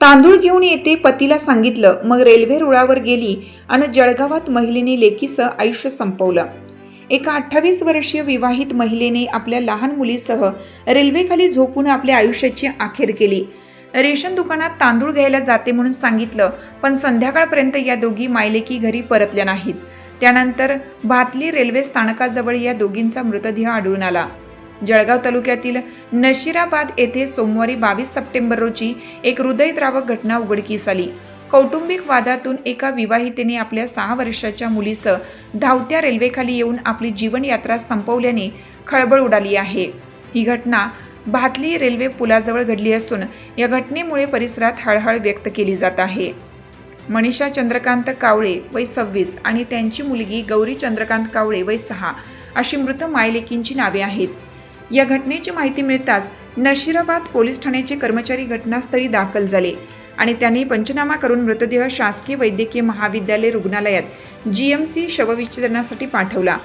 तांदूळ घेऊन येते पतीला सांगितलं. मग रेल्वे रुळावर गेली आणि जळगावात महिलेने लेकीसह आयुष्य संपवलं. एका अठ्ठावीस वर्षीय विवाहित महिलेने आपल्या लहान मुलीसह रेल्वेखाली झोपून आपल्या आयुष्याची अखेर केली. रेशन दुकानात तांदूळ घ्यायला जाते म्हणून सांगितलं पण संध्याकाळपर्यंत या दोघी मायलेकी घरी परतल्या नाहीत. त्यानंतर भातली रेल्वे स्थानकाजवळ या दोघींचा मृतदेह आढळून आला. जळगाव तालुक्यातील नशिराबाद येथे सोमवारी बावीस सप्टेंबर रोजी एक हृदयद्रावक घटना उघडकीस आली. कौटुंबिक वादातून एका विवाहितेने आपल्या सहा वर्षाच्या मुलीसह धावत्या रेल्वेखाली येऊन आपली जीवनयात्रा संपवल्याने खळबळ उडाली आहे. ही घटना भातली रेल्वे पुलाजवळ घडली असून या घटनेमुळे परिसरात हळहळ व्यक्त केली जात आहे. मनीषा चंद्रकांत कावळे वय सव्वीस आणि त्यांची मुलगी गौरी चंद्रकांत कावळे वय सहा अशी मृत मायलेकींची नावे आहेत. या घटनेची माहिती मिळताच नशिराबाद पोलीस ठाण्याचे कर्मचारी घटनास्थळी दाखल झाले आणि त्यांनी पंचनामा करून मृतदेह शासकीय वैद्यकीय महाविद्यालय रुग्णालयात जीएमसी शवविच्छेदनासाठी पाठवला.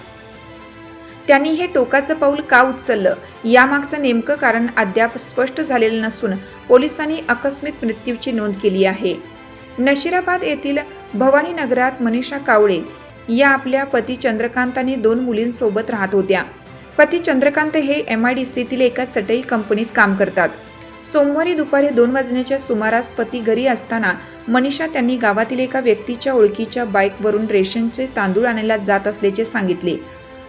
त्यांनी हे टोकाचं पाऊल का उचललं यामागचं नेमकं कारण अद्याप स्पष्ट झालेलं नसून पोलिसांनी आकस्मिक मृत्यूची नोंद केली आहे. नशिराबाद येथील भवानी नगरात मनीषा कावळे या आपल्या पती चंद्रकांत आणि दोन मुलींसोबत राहत होत्या. पती चंद्रकांत हे एम आय डी सीतील एका चटई कंपनीत काम करतात. सोमवारी दुपारी दोन वाजण्याच्या सुमारास पती घरी असताना मनीषा त्यांनी गावातील एका व्यक्तीच्या ओळखीच्या बाईकवरून रेशनचे तांदूळ आणायला जात असल्याचे सांगितले.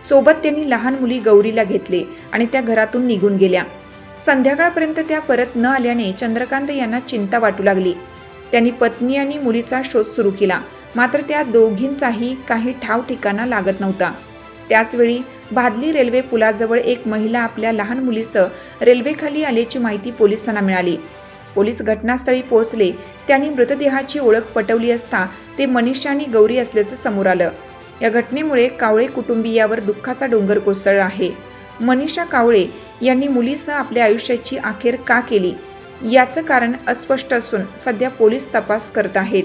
सोबत त्यांनी लहान मुली गौरीला घेतले आणि त्या घरातून निघून गेल्या. संध्याकाळपर्यंत त्या परत न आल्याने चंद्रकांत यांना चिंता वाटू लागली. त्यांनी पत्नी आणि मुलीचा शोध सुरू केला. मात्र त्या दोघींचाही काही ठाव ठिकाणा लागत नव्हता. त्याचवेळी भादली रेल्वे पुलाजवळ एक महिला आपल्या लहान मुलीसह रेल्वेखाली आल्याची माहिती पोलिसांना मिळाली. पोलीस घटनास्थळी पोहोचले. त्यांनी मृतदेहाची ओळख पटवली असता ते मनीषा आणि गौरी असल्याचं समोर आलं. या घटनेमुळे कावळे कुटुंबियावर दुःखाचा डोंगर कोसळला आहे. मनीषा कावळे यांनी मुलीसह आपल्या आयुष्याची अखेर का केली? याचं कारण अस्पष्ट असून सध्या पोलीस तपास करत आहेत.